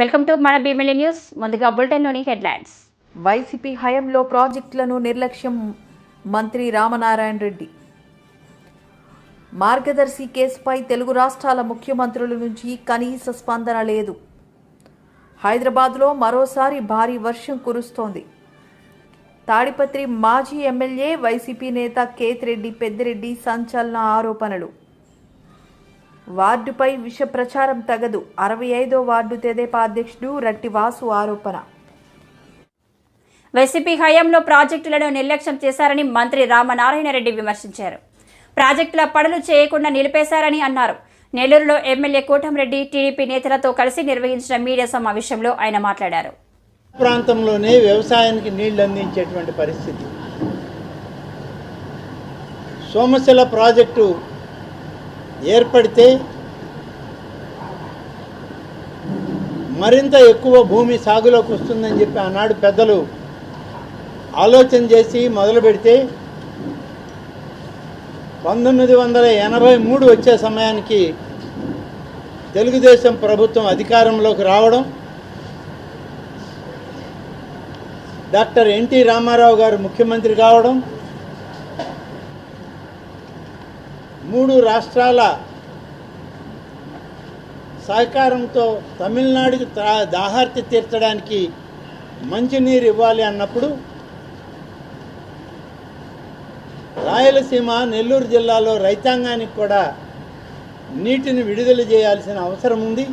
Welcome to మన Bheemili news ముందుగా బులెటిన్లోని headlines. YCP హయాంలో ప్రాజెక్టులను నిర్లక్ష్యం మంత్రి రామనారాయణ రెడ్డి. మార్గదర్శి కేసుపై తెలుగు రాష్ట్రాల ముఖ్యమంత్రుల నుంచి కనీస స్పందన లేదు. హైదరాబాద్లో మరోసారి భారీ వర్షం కురుస్తోంది. తాడిపత్రి మాజీ ఎమ్మెల్యే వైసీపీ నేత కేతిరెడ్డి పెద్దిరెడ్డి సంచలన ఆరోపణలు. వార్డుపై విష ప్రచారం తగదు. అరవై ఐదో వార్డు తెదేపా అధ్యక్షుడు రట్టివాసు ఆరోపణ. వైసీపీ హయాంలో ప్రాజెక్టులను నిర్లక్ష్యం చేశారని మంత్రి రామనారాయణ రెడ్డి విమర్శించారు. ప్రాజెక్టుల పనులు చేయకుండా నిలిపేశారని అన్నారు. నెల్లూరులో ఎమ్మెల్యే కోటంరెడ్డి టీడీపీ నేతలతో కలిసి నిర్వహించిన మీడియా సమావేశంలో ఆయన మాట్లాడారు. ప్రాంతంలోనే వ్యవసాయానికి నీళ్ళు అందించేటువంటి పరిస్థితి. సోమశిల ప్రాజెక్టు ఏర్పడితే మరింత ఎక్కువ భూమి సాగులోకి వస్తుందని చెప్పి ఆనాడు పెద్దలు ఆలోచన చేసి మొదలు పెడితే పంతొమ్మిది వందల ఎనభై మూడు వచ్చే సమయానికి తెలుగుదేశం ప్రభుత్వం అధికారంలోకి రావడం డాక్టర్ ఎన్టీ రామారావు గారు ముఖ్యమంత్రి కావడం మూడు రాష్ట్రాల సహకారంతో తమిళనాడుకి దాహార్తి తీర్చడానికి మంచినీరు ఇవ్వాలి అన్నప్పుడు రాయలసీమ నెల్లూరు జిల్లాలో రైతాంగానికి కూడా నీటిని విడుదల చేయాల్సిన అవసరం ఉంది.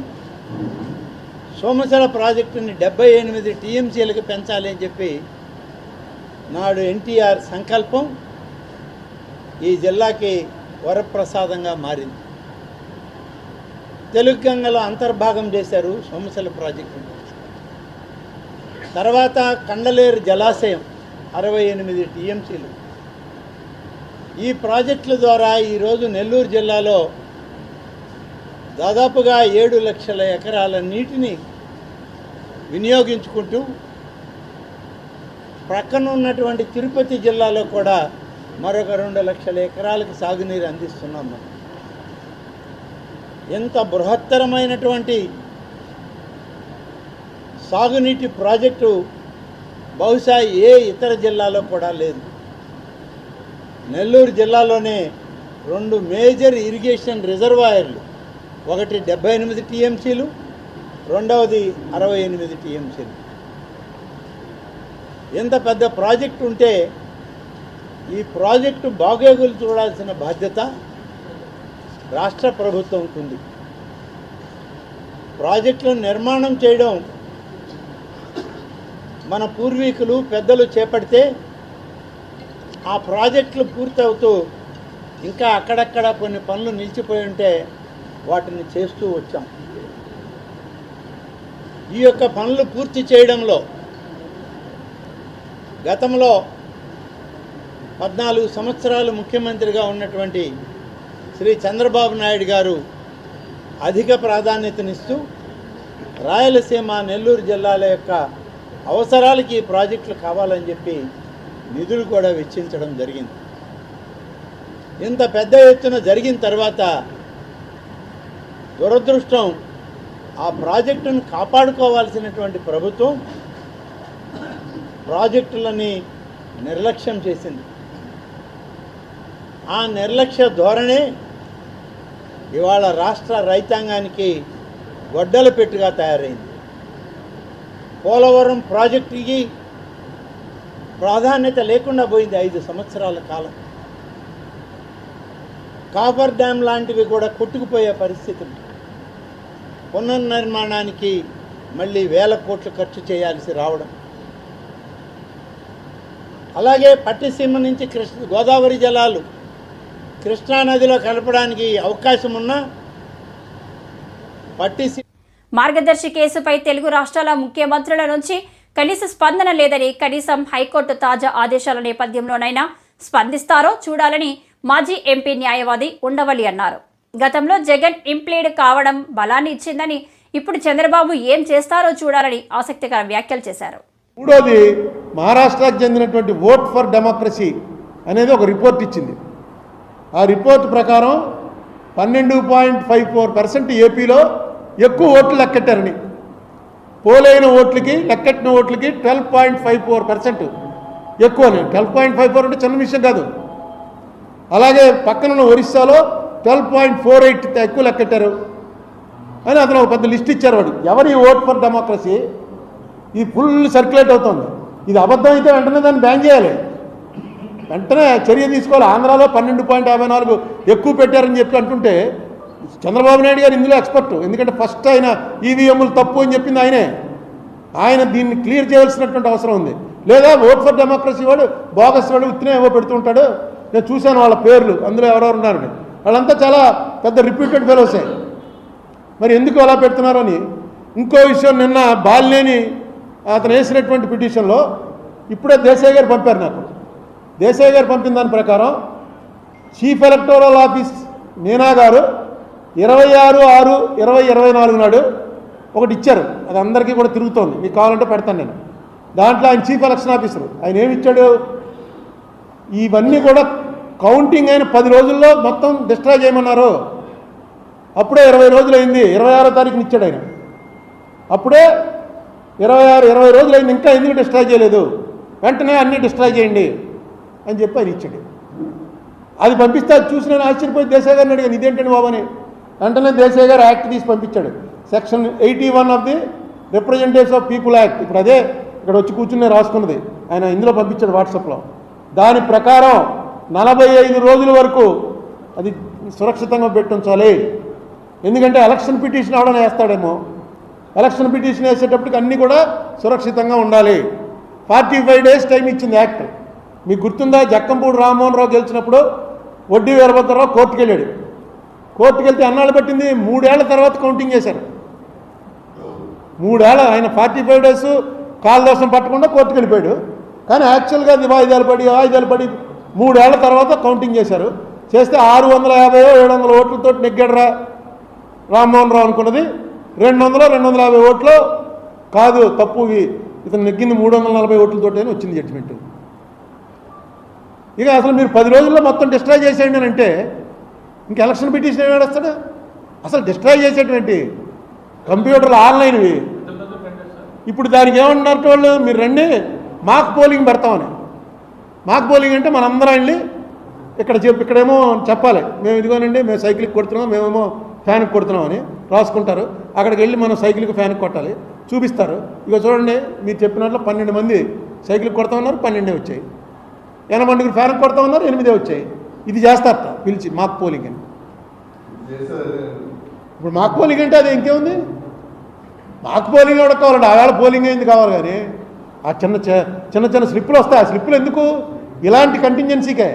సోమసల ప్రాజెక్టుని డెబ్బై ఎనిమిది టీఎంసీలకు పెంచాలి అని చెప్పి నాడు ఎన్టీఆర్ సంకల్పం. ఈ జిల్లాకి వరప్రసాదంగా మారింది. తెలుగు గంగలో అంతర్భాగం చేశారు సోమశిల ప్రాజెక్టు తర్వాత కండలేరు జలాశయం అరవై ఎనిమిది టీఎంసీలు. ఈ ప్రాజెక్టుల ద్వారా ఈరోజు నెల్లూరు జిల్లాలో దాదాపుగా ఏడు లక్షల ఎకరాల నీటిని వినియోగించుకుంటూ ప్రక్కన ఉన్నటువంటి తిరుపతి జిల్లాలో కూడా మరొక రెండు లక్షల ఎకరాలకు సాగునీరు అందిస్తున్నాం మనం ఎంత బృహత్తరమైనటువంటి సాగునీటి ప్రాజెక్టు బహుశా ఏ ఇతర జిల్లాలో కూడా లేదు. నెల్లూరు జిల్లాలోనే రెండు మేజర్ ఇరిగేషన్ రిజర్వాయర్లు ఒకటి డెబ్బై ఎనిమిది టీఎంసీలు రెండవది అరవై ఎనిమిది టీఎంసీలు. ఎంత పెద్ద ప్రాజెక్టు ఉంటే ఈ ప్రాజెక్టు బాగోగులు చూడాల్సిన బాధ్యత రాష్ట్ర ప్రభుత్వం ఉంది ప్రాజెక్టులను నిర్మాణం చేయడం మన పూర్వీకులు పెద్దలు చేపడితే ఆ ప్రాజెక్టులు పూర్తవుతూ ఇంకా అక్కడక్కడ కొన్ని పనులు నిలిచిపోయి ఉంటే వాటిని చేస్తూ వచ్చాం. ఈ యొక్క పనులు పూర్తి చేయడంలో గతంలో పద్నాలుగు సంవత్సరాలు ముఖ్యమంత్రిగా ఉన్నటువంటి శ్రీ చంద్రబాబు నాయుడు గారు అధిక ప్రాధాన్యతనిస్తూ రాయలసీమ నెల్లూరు జిల్లాల యొక్క అవసరాలకి ఈ ప్రాజెక్టులు కావాలని చెప్పి నిధులు కూడా వెచ్చించడం జరిగింది. ఇంత పెద్ద ఎత్తున జరిగిన తర్వాత దురదృష్టం ఆ ప్రాజెక్టును కాపాడుకోవాల్సినటువంటి ప్రభుత్వం ప్రాజెక్టులని నిర్లక్ష్యం చేసింది. ఆ నిర్లక్ష్య ధోరణే ఇవాళ రాష్ట్ర రైతాంగానికి గొడ్డల పెట్టుగా తయారైంది. పోలవరం ప్రాజెక్టుకి ప్రాధాన్యత లేకుండా పోయింది ఐదు సంవత్సరాల కాలం. కాపర్ డ్యామ్ లాంటివి కూడా కొట్టుకుపోయే పరిస్థితి పునర్నిర్మాణానికి మళ్ళీ వేల కోట్లు ఖర్చు చేయాల్సి రావడం. అలాగే పట్టిసీమ నుంచి కృష్ణ గోదావరి జలాలు కృష్ణానదిలో కలపడానికి అవకాశం ఉన్నా పట్టిసీ మార్గదర్శి కేసుపై తెలుగు రాష్ట్రాల ముఖ్యమంత్రుల నుంచి కనీస స్పందన లేదని కనీసం హైకోర్టు తాజా ఆదేశాల నేపథ్యంలోనైనా స్పందిస్తారో చూడాలని మాజీ ఎంపీ న్యాయవాది ఉండవల్లి అన్నారు. గతంలో జగన్ ఇంప్లీడ్ కావడం బలాన్ని ఇచ్చిందని ఇప్పుడు చంద్రబాబు ఏం చేస్తారో చూడాలని ఆసక్తికర వ్యాఖ్యలు చేశారు. మూడోది మహారాష్ట్రకు చెందినటువంటి ఓట్ ఫర్ డెమోక్రసీ అనేది ఒక రిపోర్ట్ ఇచ్చింది. ఆ రిపోర్ట్ ప్రకారం పన్నెండు పాయింట్ ఫైవ్ ఫోర్ పర్సెంట్ ఏపీలో ఎక్కువ ఓట్లు లెక్కెట్టారని. పోలైన ఓట్లకి లెక్కెట్టిన ఓట్లకి twelve point five four percent ఎక్కువ ట్వెల్వ్ పాయింట్ ఫైవ్ ఫోర్ అంటే చిన్న విషయం కాదు. అలాగే పక్కన ఉన్న ఒరిస్సాలో ట్వెల్వ్ పాయింట్ ఫోర్ ఎయిట్ ఎక్కువ లెక్కెట్టారు అని అతను ఒక పెద్ద లిస్ట్ ఇచ్చారు వాడు. ఎవరి ఓట్ ఫర్ డెమోక్రసీ? ఇది ఫుల్ సర్క్యులేట్ అవుతుంది. ఇది అబద్ధం అయితే వెంటనే దాన్ని బ్యాన్ చేయాలి. వెంటనే చర్య తీసుకోవాలి. ఆంధ్రాలో పన్నెండు పాయింట్ యాభై నాలుగు ఎక్కువ పెట్టారని చెప్పి అంటుంటే చంద్రబాబు నాయుడు గారు ఇందులో ఎక్స్పర్ట్. ఎందుకంటే ఫస్ట్ ఆయన ఈవీఎంలు తప్పు అని చెప్పింది ఆయనే. ఆయన దీన్ని క్లియర్ చేయాల్సినటువంటి అవసరం ఉంది. లేదా ఓట్ ఫర్ డెమోక్రసీ వాడు బోగస్ వాడు ఉత్తినే ఏవో పెడుతుంటాడు నేను చూశాను వాళ్ళ పేర్లు అందులో ఎవరెవరు ఉన్నారని వాళ్ళంతా చాలా పెద్ద రిప్యూటెడ్ ఫెలోసే. మరి ఎందుకు అలా పెడుతున్నారు అని? ఇంకో విషయం నిన్న బాలినేని అతను వేసినటువంటి పిటిషన్లో ఇప్పుడే దేశాయ్ గారు పంపారు నాకు. దేశాయ్ గారు పంపిన దాని ప్రకారం చీఫ్ ఎలక్టోరల్ ఆఫీస్ మీనా గారు ఇరవై ఆరు ఆరు ఇరవై ఇరవై నాలుగు నాడు ఒకటి ఇచ్చారు. అది అందరికీ కూడా తిరుగుతోంది. మీకు కావాలంటే పెడతాను నేను. దాంట్లో ఆయన చీఫ్ ఎలక్షన్ ఆఫీసర్. ఆయన ఏమిచ్చాడు ఇవన్నీ కూడా కౌంటింగ్ అయిన పది రోజుల్లో మొత్తం డిస్ట్రాయ్ చేయమన్నారు. అప్పుడే ఇరవై రోజులు అయింది ఇరవై ఆరో తారీఖున ఇచ్చాడు ఆయన. అప్పుడే ఇరవై ఆరు ఇరవై రోజులు అయింది ఇంకా ఎందుకు డిస్ట్రాయ్ చేయలేదు? వెంటనే అన్నీ డిస్ట్రాయ్ చేయండి. అని చెప్పి ఆయన ఇచ్చాడు. అది పంపిస్తే అది చూసి నేను ఆశ్చర్యపోయి దేశాయ్ గారిని అడిగాను ఇదేంటండి బాబని వెంటనే దేశాయ్ గారు యాక్ట్ తీసి పంపించాడు. Section eighty one of the representatives of people act. ఇప్పుడు అదే ఇక్కడ వచ్చి కూర్చుని రాసుకున్నది. ఆయన ఇందులో పంపించాడు వాట్సాప్లో. దాని ప్రకారం నలభై ఐదు రోజుల వరకు అది సురక్షితంగా పెట్టించాలి. ఎందుకంటే ఎలక్షన్ పిటిషన్ అవడం వేస్తాడేమో. ఎలక్షన్ పిటిషన్ వేసేటప్పటికి అన్నీ కూడా సురక్షితంగా ఉండాలి. ఫార్టీ ఫైవ్ డేస్ టైం ఇచ్చింది యాక్ట్. మీకు గుర్తుందా? జక్కంపూడి రామ్మోహన్ రావు గెలిచినప్పుడు వడ్డీ వీరభద్రరావు కోర్టుకు వెళ్ళాడు కోర్టుకు వెళ్తే అన్నాళ్ళు పట్టింది? మూడేళ్ళ తర్వాత కౌంటింగ్ చేశారు. మూడేళ్ళ ఆయన ఫార్టీ ఫైవ్ డేస్ కాల దోషం పట్టకుండా కోర్టుకు వెళ్ళిపోయాడు కానీ యాక్చువల్గా అది వాయిదాలు పడి వాయిదాలు పడి మూడేళ్ళ తర్వాత కౌంటింగ్ చేశారు. చేస్తే ఆరు వందల యాభై ఏడు వందల ఓట్లతో నెగ్గాడురా రామ్మోహన్ రావు అనుకున్నది. రెండు వందలు రెండు వందల యాభై ఓట్లు కాదు తప్పు ఇతను నెగ్గింది మూడు వందల నలభై ఓట్లతో వచ్చింది జడ్జిమెంట్ ఇక అసలు మీరు పది రోజుల్లో మొత్తం డిస్ట్రాయ్ చేసేయండి అని అంటే ఇంక ఎలక్షన్ పిటిషన్ ఏమి వేస్తాడు అసలు డిస్ట్రాయ్ చేసేటువంటి కంప్యూటర్లు ఆన్లైన్వి. ఇప్పుడు దానికి ఏమంటున్నారు వాళ్ళు? మీరు రండి మాక్ పోలింగ్ పెడతామని. మాక్ పోలింగ్ అంటే మనందరం వెళ్ళి ఇక్కడ చెప్పి ఇక్కడేమో చెప్పాలి. మేము ఇదిగోనండి మేము సైకిల్కి కొడుతున్నాం మేమేమో ఫ్యాన్కి కొడుతున్నామని రాసుకుంటారు. అక్కడికి వెళ్ళి మనం సైకిల్కి ఫ్యాన్కి కొట్టాలి. చూపిస్తారు. ఇక చూడండి మీరు చెప్పినట్లు పన్నెండు మంది సైకిల్కి కొడతా ఉన్నారు పన్నెండే వచ్చాయి. ఎనభై మందికి ఫ్యాన్ కొడతా ఉన్నారు ఎనిమిదే వచ్చాయి. ఇది చేస్తారట పిలిచి మాక్ పోలింగ్ అని. ఇప్పుడు మాక్ పోలింగ్ అంటే అది ఇంకేముంది? మాకు పోలింగ్ కూడా కావాలండి ఆవేళ పోలింగ్ అయింది కావాలి కానీ. ఆ చిన్న చిన్న చిన్న స్లిప్పులు వస్తాయి ఆ స్లిప్పులు ఎందుకు? ఇలాంటి కంటింజెన్సీకే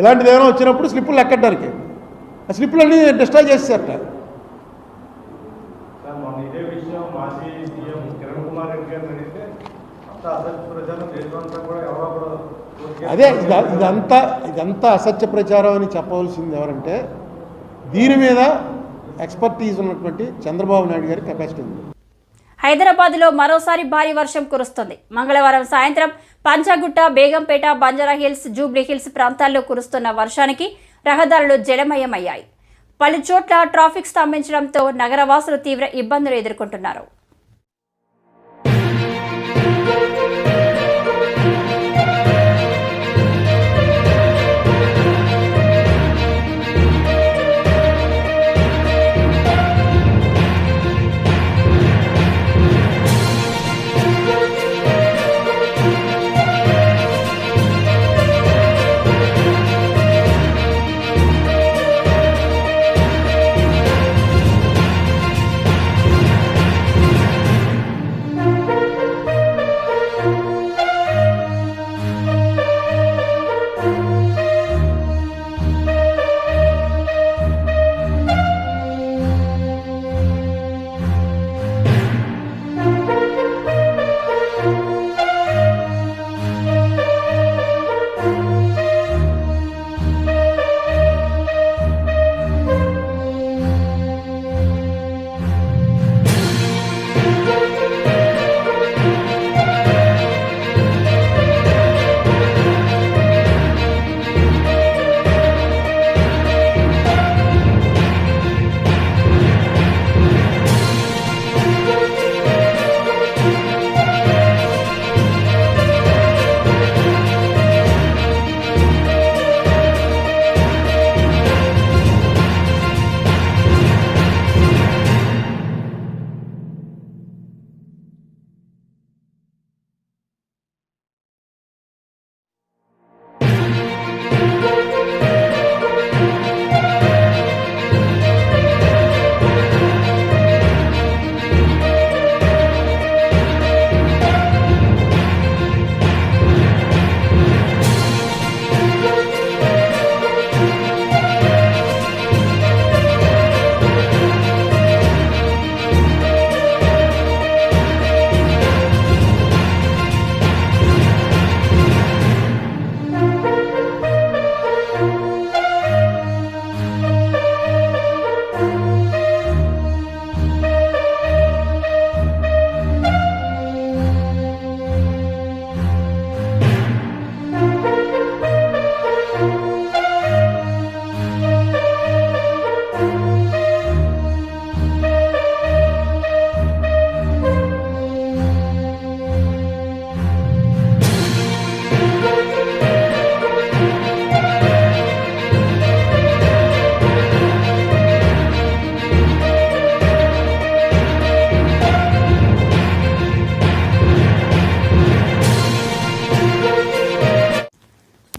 ఇలాంటిది ఏమైనా వచ్చినప్పుడు స్లిప్పులు లెక్కడానికి ఆ స్లిప్పులు అన్నీ డిస్ట్రాయ్ చేసేసారట. సార్ మాజీ సీఎం కిరణ్ కుమార్ రెడ్డి గారిని అడిగితే అంతా అసలు ప్రజలు దేశమంతా కూడా ఎవరో ఒకరు అదే ఇదంతా ఇదంతా అసత్య ప్రచారం అని చెప్పవలసింది ఎవరంటే దీని మీద ఎక్స్పర్టీస్ ఉన్నటువంటి చంద్రబాబు నాయుడు గారి కెపాసిటీ ఉంది. హైదరాబాద్లో మరోసారి భారీ వర్షం కురుస్తుంది. మంగళవారం సాయంత్రం Panjagutta Begumpet Banjara Hills Jubilee Hills ప్రాంతాల్లో కురుస్తున్న వర్షానికి రహదారులు జలమయమయ్యాయి. పలు చోట్ల ట్రాఫిక్ స్తంభించడంతో నగరవాసులు తీవ్ర ఇబ్బందులు ఎదుర్కొంటున్నారు.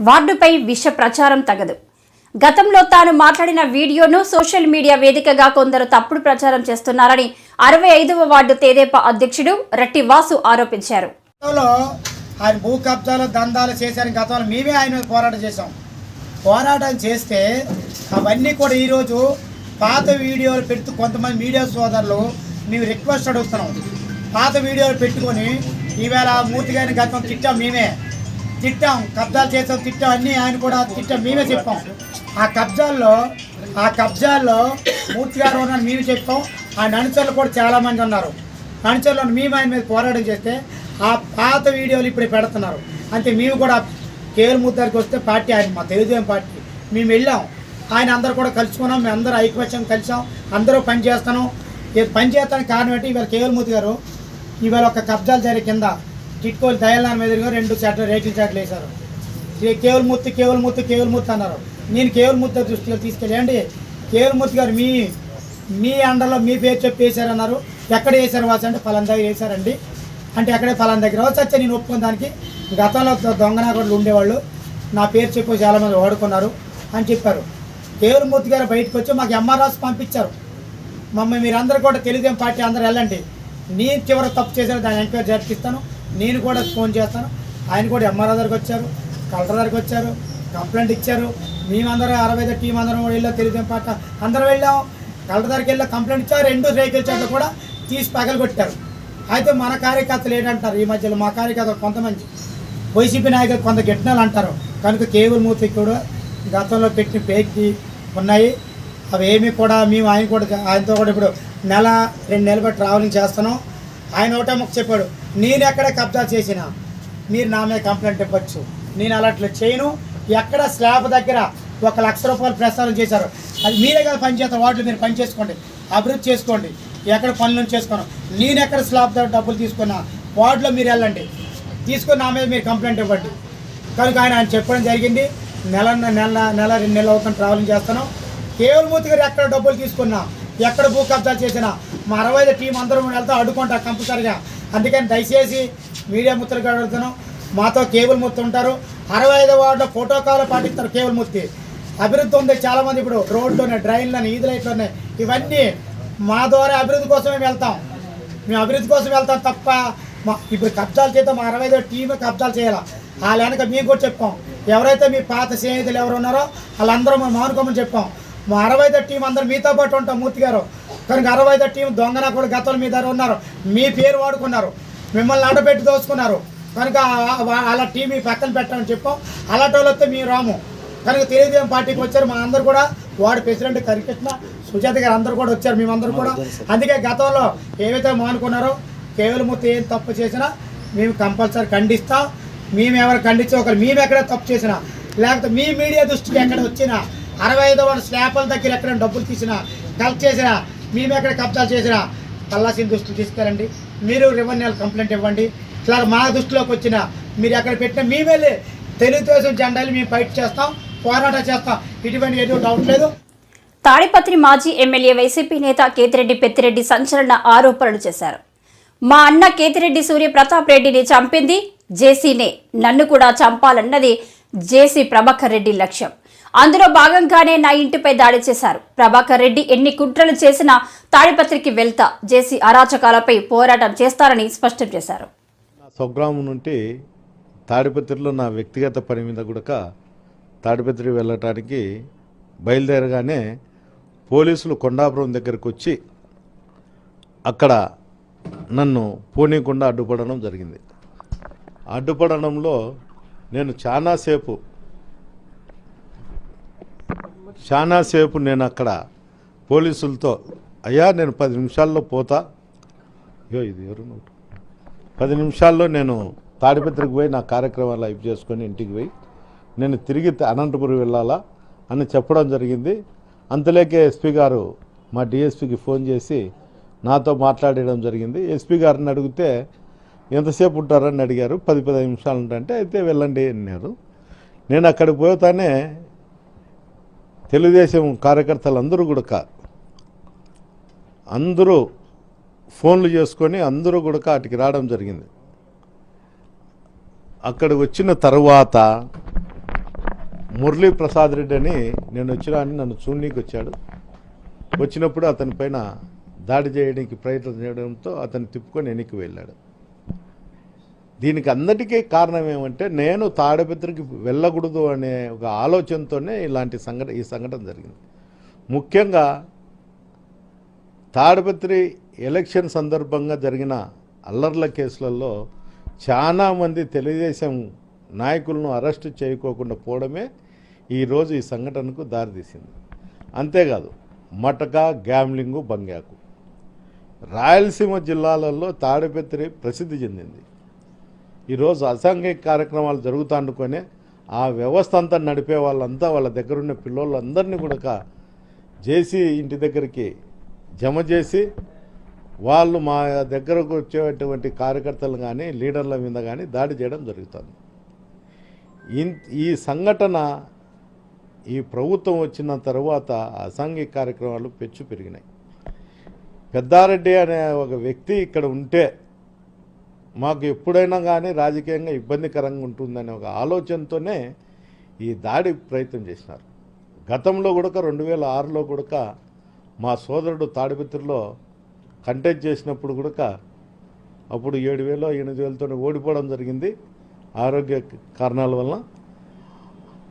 వార్డుపై విష ప్రచారం తగదు. గతంలో తాను మాట్లాడిన వీడియోను సోషల్ మీడియా వేదికగా కొందరు తప్పుడు ప్రచారం చేస్తున్నారని అరవై ఐదవ వార్డు తెదేపా అధ్యక్షుడు రట్టి వాసు ఆరోపించారు. ఆయన భూ కబ్జాలు దందాలు చేశారని గతంలో మేమే ఆయన పోరాటం చేసాం పోరాటం చేస్తే అవన్నీ కూడా ఈరోజు పాత వీడియోలు పెడుతూ కొంతమంది మీడియా సోదరులు మేము రిక్వెస్ట్ అడుగుతున్నాం. పాత వీడియోలు పెట్టుకొని ఈవేళ మూర్తి గారిని గతం తిట్టాం మేమే. తిట్టాం కబ్జాలు చేసాం తిట్టాం అన్నీ ఆయన కూడా తిట్టాం మేమే చెప్పాం. ఆ కబ్జాల్లో ఆ కబ్జాల్లో మూర్తి గారు ఉన్నారని మేము చెప్పాం. ఆయన అనుచరులు కూడా చాలామంది ఉన్నారు. అనుచరులు మేము ఆయన మీద పోరాటం చేస్తే ఆ పాత వీడియోలు ఇప్పుడు పెడుతున్నారు. అంటే మేము కూడా కేవల ముద్దారికి వస్తే పార్టీ ఆయన మా తెలుగుదేశం పార్టీ. మేము వెళ్ళాం. ఆయన అందరూ కూడా కలుసుకున్నాం. మేము అందరూ ఐక్యపక్షం కలిసాం. అందరూ పని చేస్తాను పని చేస్తానికి కారణం ఏంటి? ఇవాళ కేవలమూర్తి గారు ఇవాళ ఒక కబ్జాలు జరిగే కింద టిట్కోలు దయాలనాథ్ మీద రెండు చెట్లు రేకుల చెట్లు వేశారు. కేవలమూర్తి కేవలమూర్తి కేవలమూర్తి అన్నారు. నేను కేవలమూర్తి దృష్టిలో తీసుకెళ్ళండి కేవలమూర్తి గారు మీ మీ అండలో మీ పేరు చెప్పి వేశారన్నారు. ఎక్కడ వేశారు వాసు అంటే ఫలాన్ దగ్గర వేశారండి. అంటే ఎక్కడే ఫలాన్ దగ్గర వచ్చి వచ్చే నేను ఒప్పుకున్న దానికి గతంలో దొంగనాగోళ్ళు ఉండేవాళ్ళు. నా పేరు చెప్పి చాలామంది వాడుకున్నారు అని చెప్పారు. కేవలమూర్తి గారు బయటకు వచ్చి మాకు ఎంఆర్ఆర్స్ పంపించారు. మమ్మల్ని మీరందరూ కూడా తెలుగుదేశం పార్టీ అందరూ వెళ్ళండి. నేను చివరి తప్పు చేశాను దాన్ని ఎంక్వైరీ జరిపిస్తాను. నేను కూడా ఫోన్ చేస్తాను. ఆయన కూడా ఎంఆర్ఓ దగ్గరికి వచ్చారు. కలెక్టర్ దగ్గరికి వచ్చారు. కంప్లైంట్ ఇచ్చారు. మేమందరం అరవై ఐదు టీం అందరం కూడా వెళ్ళాం. తెలుగుదేం పార్టీ అందరం వెళ్ళాం. కలెక్టర్ దగ్గరికి వెళ్ళి కంప్లైంట్ ఇచ్చారు. రెండు రేకుల చెట్లు కూడా తీసి పగలగొట్టారు అయితే మన కార్యకర్తలు ఏంటంటారు ఈ మధ్యలో? మా కార్యకర్తలు కొంతమంది. వైసీపీ నాయకులు కొంత గిట్నాలు అంటారు. కనుక కేవల్ మూర్తి కూడా గతంలో పెట్టిన పేక్కి ఉన్నాయి. అవి ఏమి కూడా మేము ఆయన కూడా ఆయనతో కూడా ఇప్పుడు నెల రెండు నెలలు ట్రావెలింగ్ చేస్తున్నాం. ఆయన ఒకటే మాకు చెప్పాడు. నేను ఎక్కడ కబ్జా చేసినా మీరు నా మీద కంప్లైంట్ ఇవ్వచ్చు. నేను అలా చేయను. ఎక్కడ స్లాబ్ దగ్గర ఒక లక్ష రూపాయలు ప్రసారం చేశారు. అది మీరే కదా పనిచేస్తారు వాటిలో మీరు పని చేసుకోండి. అభివృద్ధి చేసుకోండి. ఎక్కడ పనులు చేసుకోను. నేను ఎక్కడ స్లాబ్ దగ్గర డబ్బులు తీసుకున్నా వార్డులో మీరు వెళ్ళండి. తీసుకుని నా మీద మీరు కంప్లైంట్ ఇవ్వండి. కనుక ఆయన ఆయన చెప్పడం జరిగింది. నెల నెల నెల రెండు నెలలు అవుతాం ట్రావెలింగ్ చేస్తాను కేవలమూర్తి గారు ఎక్కడ డబ్బులు తీసుకున్నా ఎక్కడ భూ కబ్జాలు చేసినా మా అరవై ఐదు టీం అందరం వెళ్తా. అడ్డుకుంటా కంపల్సరిగా. అందుకని దయచేసి మీడియా ముత్తలు కడుగుతున్నాం మాతో కేబుల్ ముత్తు ఉంటారు. అరవై ఐదు వార్డులో ఫోటోకాలు పాటిస్తారు కేబుల్ ముత్తి అభివృద్ధి ఉంది చాలామంది ఇప్పుడు రోడ్లు డ్రైన్లని ఈది ఉన్నాయి ఇవన్నీ మా ద్వారా అభివృద్ధి కోసమే వెళ్తాం. మేము అభివృద్ధి కోసం వెళ్తాం తప్ప మా ఇప్పుడు కబ్జాలు చేద్దాం. మా అరవై ఐదో టీమే కబ్జాలు చేయాలి? వాళ్ళ వెనక మేము కూడా చెప్పాం ఎవరైతే మీ పాత స్నేహితులు ఎవరు ఉన్నారో వాళ్ళందరూ మేము మానుకోమని చెప్పాం మా అరవై టీం అందరు మీతో పాటు ఉంటాం మూర్తి గారు. కనుక అరవై టీం దొంగన కూడా గతంలో మీ దగ్గర ఉన్నారు. మీ పేరు వాడుకున్నారు. మిమ్మల్ని అడబెట్టి దోచుకున్నారు. కనుక అలా టీం మీ పక్కన పెట్టమని చెప్పాం. అలాంటి వాళ్ళు వస్తే మేము రాము. కనుక తెలుగుదేశం పార్టీకి వచ్చారు మా అందరు కూడా వాడు ప్రెసిడెంట్ కరికృష్ణ సుజాత గారు అందరూ కూడా వచ్చారు మేమందరూ కూడా. అందుకే గతంలో ఏవైతే మానుకున్నారో కేవలం ఏం తప్పు చేసినా మేము కంపల్సరీ ఖండిస్తాం. మేము ఎవరు ఖండించి ఒకరు మేము ఎక్కడ తప్పు చేసినా. లేకపోతే మీ మీడియా దృష్టికి ఎక్కడ వచ్చినా అరవై ఐదు వాడు స్లాపల దగ్గర ఎక్కడ డబ్బులు తీసినా కలెక్ట్ చేసినా మేము ఎక్కడ కబ్జాలు చేసినా పల్లాసిన దుస్తులు తీసుకెళ్ళండి. మీరు రెవెన్యూ కంప్లైంట్ ఇవ్వండి. ఇట్లా మా దృష్టిలోకి వచ్చిన మీరు ఎక్కడ పెట్టిన మేము వెళ్ళి తెలుగుదేశం జెండాలు మేము ఫైట్ చేస్తాం పోరాటం చేస్తాం. ఇటువంటి ఎటువంటి డౌట్ లేదు. తాడిపత్రి మాజీ ఎమ్మెల్యే వైసీపీ నేత కేతిరెడ్డి పెత్తిరెడ్డి సంచలన ఆరోపణలు చేశారు. మా అన్న కేతిరెడ్డి సూర్యప్రతాప్ రెడ్డిని చంపింది జేసీనే. నన్ను కూడా చంపాలన్నది జేసీ ప్రభాకర్ రెడ్డి లక్ష్యం. అందులో భాగంగానే నా ఇంటిపై దాడి చేశారు. ప్రభాకర్ రెడ్డి ఎన్ని కుట్రలు చేసినా తాడిపత్రికి వెళ్తా జేసీ అరాచకాలపై పోరాటం చేస్తారని స్పష్టం చేశారు. స్వగ్రామం నుండి తాడిపత్రిలో నా వ్యక్తిగత పని మీద కూడా తాడిపత్రి వెళ్ళటానికి బయలుదేరగానే పోలీసులు కొండాపురం దగ్గరకు వచ్చి అక్కడ నన్ను పోనీకుండా అడ్డుపడడం జరిగింది. అడ్డుపడడంలో నేను చాలాసేపు చాలాసేపు నేను అక్కడ పోలీసులతో అయ్యా నేను పది నిమిషాల్లో పోతా. అయ్యో ఇది ఎవరు నోటు? పది నిమిషాల్లో నేను తాడిపత్రికి పోయి నా కార్యక్రమాలు అయిపు చేసుకొని ఇంటికి పోయి నేను తిరిగి అనంతపురం వెళ్ళాలా అని చెప్పడం జరిగింది. అంతలేకే ఎస్పీ గారు మా డిఎస్పికి ఫోన్ చేసి నాతో మాట్లాడడం జరిగింది. ఎస్పీ గారిని అడిగితే ఎంతసేపు ఉంటారని అడిగారు. పది పది నిమిషాలు ఉంటాయంటే అయితే వెళ్ళండి అన్నారు. నేను అక్కడికి పోతానే తెలుగుదేశం కార్యకర్తలు అందరూ కూడా అందరూ ఫోన్లు చేసుకొని అందరూ కూడా అటుకి రావడం జరిగింది. అక్కడ వచ్చిన తర్వాత మురళీ ప్రసాద్ రెడ్డి అని నేను వచ్చినా అని నన్ను చూడనీకి వచ్చాడు. వచ్చినప్పుడు అతని పైన దాడి చేయడానికి ప్రయత్నం చేయడంతో అతను తిప్పుకొని వెనక్కి వెళ్ళాడు. దీనికి అందరికీ కారణం ఏమంటే నేను తాడపత్రికి వెళ్ళకూడదు అనే ఒక ఆలోచనతోనే ఇలాంటి సంఘటన ఈ సంఘటన జరిగింది. ముఖ్యంగా తాడపత్రి ఎలక్షన్ సందర్భంగా జరిగిన అల్లర్ల కేసులలో చాలామంది తెలుగుదేశం నాయకులను అరెస్టు చేయకోకుండా పోవడమే ఈరోజు ఈ సంఘటనకు దారితీసింది. అంతేకాదు మటక గ్యామ్లింగు బంగాకు రాయలసీమ జిల్లాలలో తాడిపత్రి ప్రసిద్ధి చెందింది. ఈరోజు అసాంఘిక కార్యక్రమాలు జరుగుతానుకొనే ఆ వ్యవస్థ అంతా నడిపే వాళ్ళంతా వాళ్ళ దగ్గరున్న పిల్లోళ్ళందరినీ కూడా జేసీ ఇంటి దగ్గరికి జమ చేసి వాళ్ళు మా దగ్గరకు వచ్చేటువంటి కార్యకర్తలు కానీ లీడర్ల మీద కానీ దాడి చేయడం జరుగుతుంది. ఈ సంఘటన ఈ ప్రభుత్వం వచ్చిన తర్వాత అసాంఘిక కార్యక్రమాలు పెచ్చు పెరిగినాయి. పెద్దారెడ్డి అనే ఒక వ్యక్తి ఇక్కడ ఉంటే మాకు ఎప్పుడైనా కానీ రాజకీయంగా ఇబ్బందికరంగా ఉంటుందనే ఒక ఆలోచనతోనే ఈ దాడి ప్రయత్నం చేసినారు. గతంలో కూడా రెండు వేల ఆరులో కూడా మా సోదరుడు తాడిపత్రిలో కంటెస్ట్ చేసినప్పుడు కూడా అప్పుడు ఏడు వేలు ఎనిమిది వేలతో ఓడిపోవడం జరిగింది ఆరోగ్య కారణాల వలన.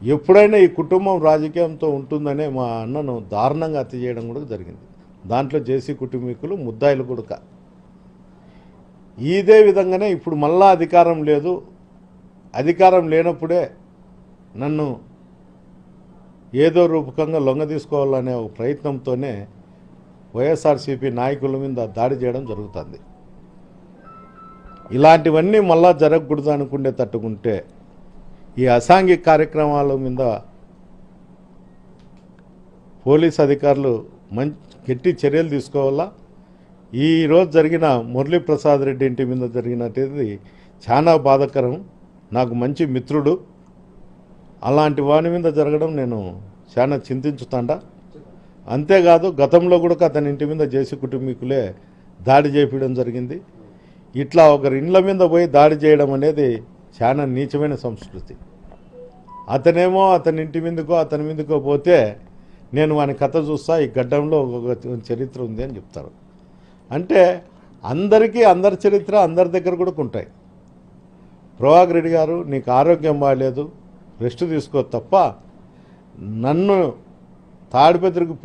ఎప్పుడైనా ఈ కుటుంబం రాజకీయంతో ఉంటుందనే మా అన్నను దారుణంగా హత్య చేయడం కూడా జరిగింది. దాంట్లో జేసీ కుటుంబీకులు ముద్దాయిలు కూడా ఇదే విధంగానే ఇప్పుడు మళ్ళా అధికారం లేదు. అధికారం లేనప్పుడే నన్ను ఏదో రూపకంగా లొంగ తీసుకోవాలనే ఒక ప్రయత్నంతోనే వైఎస్ఆర్సీపీ నాయకుల మీద దాడి చేయడం జరుగుతుంది. ఇలాంటివన్నీ మళ్ళా జరగకూడదు అనుకుంటే తట్టుకుంటే ఈ అసాంఘిక కార్యక్రమాల మీద పోలీస్ అధికారులు మంచి గట్టి చర్యలు తీసుకోవాలా? ఈరోజు జరిగిన మురళీప్రసాద్ రెడ్డి ఇంటి మీద జరిగినది చాలా బాధాకరం నాకు మంచి మిత్రుడు. అలాంటి వాని మీద జరగడం నేను చాలా చింతించుతాండ. అంతేకాదు గతంలో కూడా అతని ఇంటి మీద చేసి కుటుంబీకులే దాడి చేపించడం జరిగింది. ఇట్లా ఒకరి ఇండ్ల మీద పోయి దాడి చేయడం అనేది చాలా నీచమైన సంస్కృతి. అతనేమో అతని ఇంటి మీదకో అతని మీదకో పోతే నేను వాని కథ చూస్తా ఈ గడ్డంలో ఒక చరిత్ర ఉంది అని చెప్తారు. అంటే అందరికీ అందరి చరిత్ర అందరి దగ్గర కూడా ఉంటాయి. ప్రభాకర్ రెడ్డి గారు నీకు ఆరోగ్యం బాగాలేదు రెస్ట్ తీసుకో తప్ప నన్ను తాడిపత్రికి